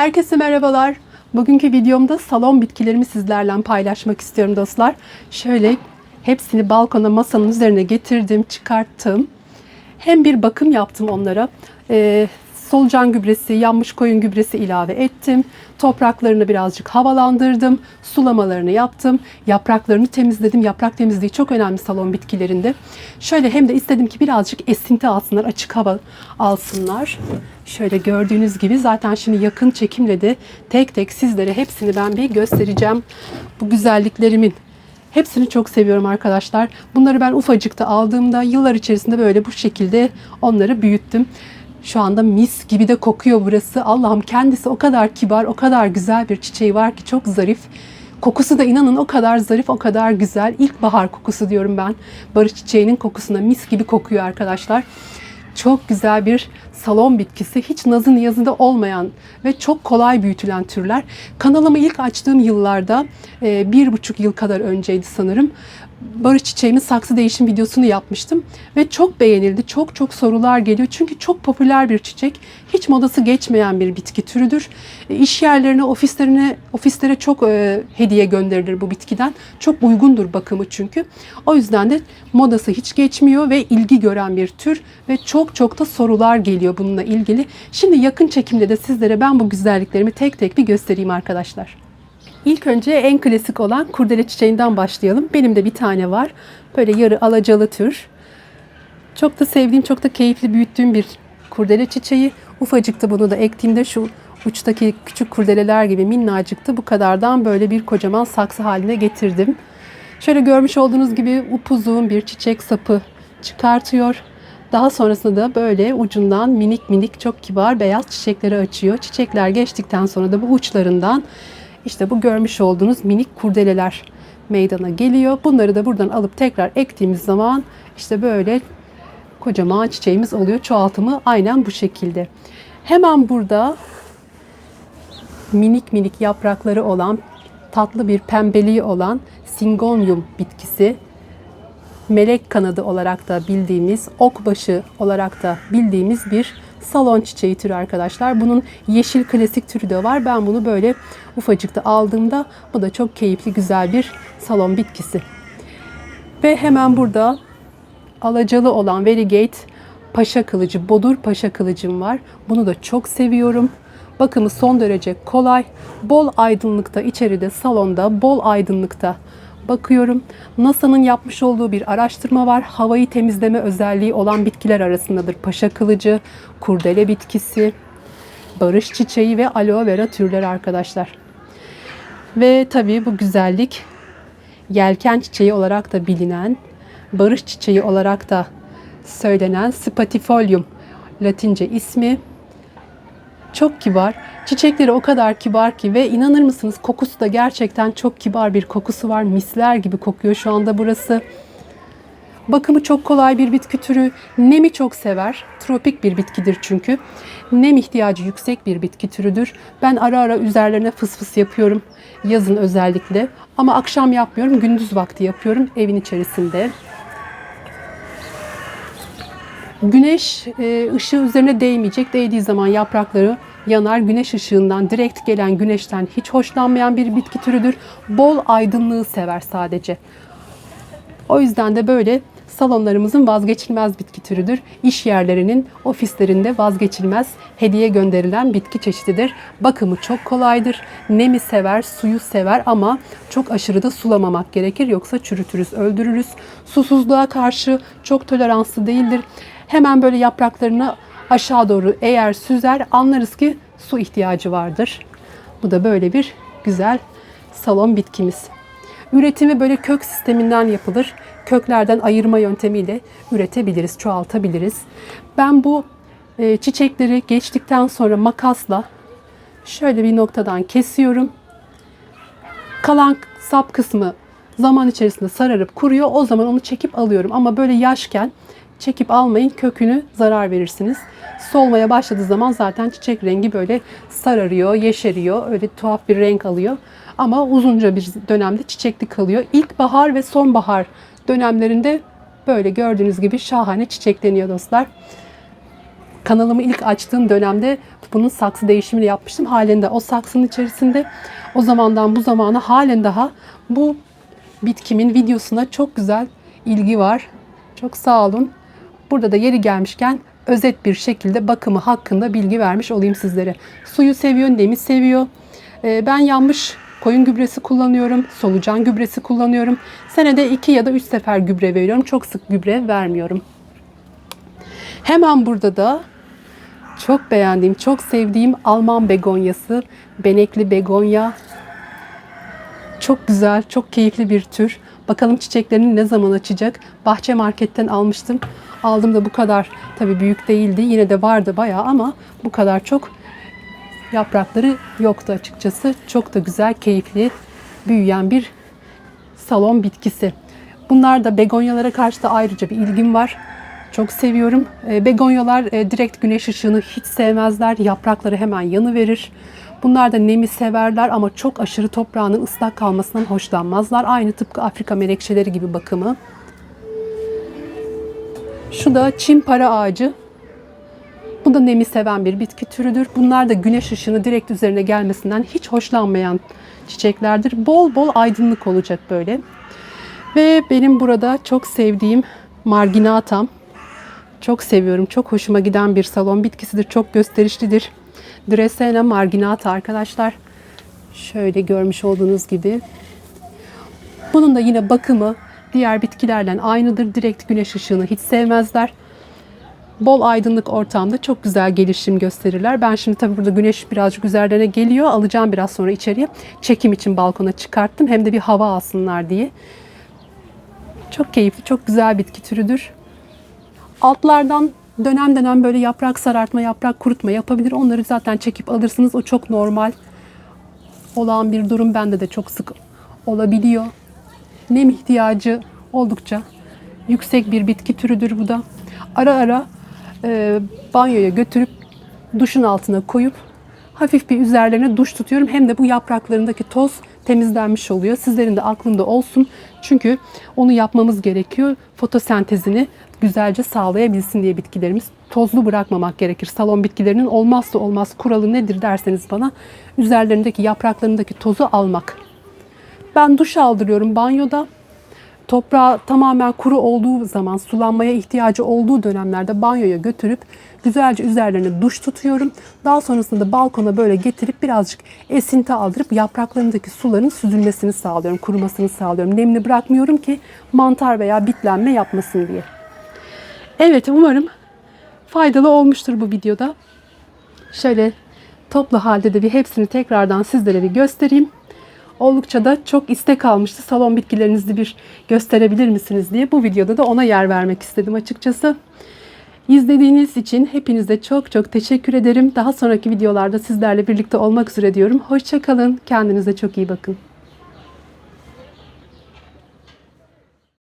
Herkese merhabalar. Bugünkü videomda salon bitkilerimi sizlerle paylaşmak istiyorum dostlar. Şöyle hepsini balkona masanın üzerine getirdim, çıkarttım. Hem bir bakım yaptım onlara. Ee, solucan gübresi, yanmış koyun gübresi ilave ettim. Topraklarını birazcık havalandırdım. Sulamalarını yaptım. Yapraklarını temizledim. Yaprak temizliği çok önemli salon bitkilerinde. Şöyle hem de istedim ki birazcık esinti alsınlar, açık hava alsınlar. Şöyle gördüğünüz gibi zaten şimdi yakın çekimle de tek tek sizlere hepsini ben bir göstereceğim. Bu güzelliklerimin Hepsini çok seviyorum arkadaşlar. Bunları ben ufacıkta aldığımda yıllar içerisinde böyle bu şekilde onları büyüttüm. Şu anda mis gibi de kokuyor burası. Allah'ım kendisi o kadar kibar, o kadar güzel bir çiçeği var ki çok zarif. Kokusu da inanın o kadar zarif, o kadar güzel. İlkbahar kokusu diyorum ben. Barış çiçeğinin kokusuna mis gibi kokuyor arkadaşlar. Çok güzel bir salon bitkisi. Hiç nazı niyazında olmayan ve çok kolay büyütülen türler. Kanalımı ilk açtığım yıllarda e, bir buçuk yıl kadar önceydi sanırım. Barış çiçeğimin saksı değişim videosunu yapmıştım ve çok beğenildi. Çok çok sorular geliyor çünkü çok popüler bir çiçek. Hiç modası geçmeyen bir bitki türüdür. E, İş yerlerine, ofislerine, ofislere çok e, hediye gönderilir bu bitkiden. Çok uygundur bakımı çünkü. O yüzden de modası hiç geçmiyor ve ilgi gören bir tür ve çok çok da sorular geliyor bununla ilgili. Şimdi yakın çekimde de sizlere ben bu güzelliklerimi tek tek bir göstereyim arkadaşlar. İlk önce en klasik olan kurdele çiçeğinden başlayalım. Benim de bir tane var. Böyle yarı alacalı tür. Çok da sevdiğim, çok da keyifli büyüttüğüm bir kurdele çiçeği. Ufacıktı bunu da ektiğimde şu uçtaki küçük kurdeleler gibi minnacıktı. Bu kadardan böyle bir kocaman saksı haline getirdim. Şöyle görmüş olduğunuz gibi upuzun bir çiçek sapı çıkartıyor. Daha sonrasında da böyle ucundan minik minik çok kibar beyaz çiçekleri açıyor. Çiçekler geçtikten sonra da bu uçlarından işte bu görmüş olduğunuz minik kurdeleler meydana geliyor. Bunları da buradan alıp tekrar ektiğimiz zaman işte böyle kocaman çiçeğimiz oluyor. Çoğaltımı aynen bu şekilde. Hemen burada minik minik yaprakları olan tatlı bir pembeliği olan Syngonium bitkisi melek kanadı olarak da bildiğimiz, okbaşı olarak da bildiğimiz bir salon çiçeği türü arkadaşlar. Bunun yeşil klasik türü de var. Ben bunu böyle ufacıkta aldığımda bu da çok keyifli güzel bir salon bitkisi. Ve hemen burada alacalı olan Varigate paşa kılıcı, bodur paşa kılıcım var. Bunu da çok seviyorum. Bakımı son derece kolay. Bol aydınlıkta içeride salonda bol aydınlıkta bakıyorum. NASA'nın yapmış olduğu bir araştırma var. Havayı temizleme özelliği olan bitkiler arasındadır. Paşa kılıcı, kurdele bitkisi, barış çiçeği ve aloe vera türleri arkadaşlar. Ve tabii bu güzellik yelken çiçeği olarak da bilinen, barış çiçeği olarak da söylenen Spatifolium Latince ismi. Çok kibar. Çiçekleri o kadar kibar ki ve inanır mısınız kokusu da gerçekten çok kibar bir kokusu var. Misler gibi kokuyor şu anda burası. Bakımı çok kolay bir bitki türü. Nemi çok sever. Tropik bir bitkidir çünkü. Nem ihtiyacı yüksek bir bitki türüdür. Ben ara ara üzerlerine fıs fıs yapıyorum. Yazın özellikle. Ama akşam yapmıyorum. Gündüz vakti yapıyorum evin içerisinde. Güneş e, ışığı üzerine değmeyecek. Değdiği zaman yaprakları yanar. Güneş ışığından direkt gelen güneşten hiç hoşlanmayan bir bitki türüdür. Bol aydınlığı sever sadece. O yüzden de böyle salonlarımızın vazgeçilmez bitki türüdür. İş yerlerinin, ofislerinde vazgeçilmez hediye gönderilen bitki çeşididir. Bakımı çok kolaydır. Nemi sever, suyu sever ama çok aşırı da sulamamak gerekir. Yoksa çürütürüz, öldürürüz. Susuzluğa karşı çok toleranslı değildir. Hemen böyle yapraklarını aşağı doğru eğer süzer anlarız ki su ihtiyacı vardır. Bu da böyle bir güzel salon bitkimiz. Üretimi böyle kök sisteminden yapılır. Köklerden ayırma yöntemiyle üretebiliriz, çoğaltabiliriz. Ben bu e, çiçekleri geçtikten sonra makasla şöyle bir noktadan kesiyorum. Kalan sap kısmı zaman içerisinde sararıp kuruyor. O zaman onu çekip alıyorum. Ama böyle yaşken çekip almayın. Kökünü zarar verirsiniz. Solmaya başladığı zaman zaten çiçek rengi böyle sararıyor, yeşeriyor. Öyle tuhaf bir renk alıyor. Ama uzunca bir dönemde çiçekli kalıyor. İlkbahar ve sonbahar dönemlerinde böyle gördüğünüz gibi şahane çiçekleniyor dostlar. kanalımı ilk açtığım dönemde bunun saksı değişimini yapmıştım. Halen de o saksının içerisinde o zamandan bu zamana halen daha bu bitkimin videosuna çok güzel ilgi var. Çok sağ olun. Burada da yeri gelmişken özet bir şekilde bakımı hakkında bilgi vermiş olayım sizlere. Suyu seviyor, nemi seviyor. Ee, Ben yanmış koyun gübresi kullanıyorum, solucan gübresi kullanıyorum. Senede 2 ya da 3 sefer gübre veriyorum. Çok sık gübre vermiyorum. Hemen burada da çok beğendiğim, çok sevdiğim Alman begonyası, benekli begonya. Çok güzel, çok keyifli bir tür. Bakalım çiçeklerini ne zaman açacak? Bahçe marketten almıştım. Aldım da bu kadar tabii büyük değildi. Yine de vardı bayağı ama bu kadar çok yaprakları yoktu açıkçası. Çok da güzel, keyifli büyüyen bir salon bitkisi. Bunlar da begonyalara karşı da ayrıca bir ilgim var. Çok seviyorum. E, Begonyalar e, direkt güneş ışığını hiç sevmezler. Yaprakları hemen yanı verir. Bunlar da nemi severler ama çok aşırı toprağının ıslak kalmasından hoşlanmazlar. Aynı tıpkı Afrika menekşeleri gibi bakımı. Şu da çim para ağacı. Bu da nemi seven bir bitki türüdür. Bunlar da güneş ışığını direkt üzerine gelmesinden hiç hoşlanmayan çiçeklerdir. Bol bol aydınlık olacak böyle. Ve benim burada çok sevdiğim marginatam. Çok seviyorum. Çok hoşuma giden bir salon bitkisidir. Çok gösterişlidir. Dracena marginata arkadaşlar. Şöyle görmüş olduğunuz gibi. Bunun da yine bakımı diğer bitkilerle aynıdır. Direkt güneş ışığını hiç sevmezler. Bol aydınlık ortamda çok güzel gelişim gösterirler. Ben şimdi tabii burada güneş birazcık üzerlerine geliyor. Alacağım biraz sonra içeriye. Çekim için balkona çıkarttım. Hem de bir hava alsınlar diye. Çok keyifli, çok güzel bitki türüdür. Altlardan dönem dönem böyle yaprak sarartma, yaprak kurutma yapabilir. Onları zaten çekip alırsınız. O çok normal olan bir durum. Bende de çok sık olabiliyor. Nem ihtiyacı oldukça yüksek bir bitki türüdür bu da. Ara ara e, banyoya götürüp duşun altına koyup hafif bir üzerlerine duş tutuyorum. Hem de bu yapraklarındaki toz temizlenmiş oluyor. Sizlerin de aklında olsun. Çünkü onu yapmamız gerekiyor. Fotosentezini güzelce sağlayabilsin diye bitkilerimiz. Tozlu bırakmamak gerekir. Salon bitkilerinin olmazsa olmaz kuralı nedir derseniz bana üzerlerindeki yapraklarındaki tozu almak. Ben duş aldırıyorum banyoda. Toprağı tamamen kuru olduğu zaman, sulanmaya ihtiyacı olduğu dönemlerde banyoya götürüp güzelce üzerlerine duş tutuyorum. Daha sonrasında da balkona böyle getirip birazcık esinti aldırıp yapraklarındaki suların süzülmesini sağlıyorum, kurumasını sağlıyorum. Nemli bırakmıyorum ki mantar veya bitlenme yapmasın diye. Evet umarım faydalı olmuştur bu videoda. Şöyle toplu halde de bir hepsini tekrardan sizlere bir göstereyim. Oldukça da çok istek almıştı. Salon bitkilerinizi bir gösterebilir misiniz diye. Bu videoda da ona yer vermek istedim açıkçası. İzlediğiniz için hepinize çok çok teşekkür ederim. Daha sonraki videolarda sizlerle birlikte olmak üzere diyorum. Hoşçakalın. Kendinize çok iyi bakın.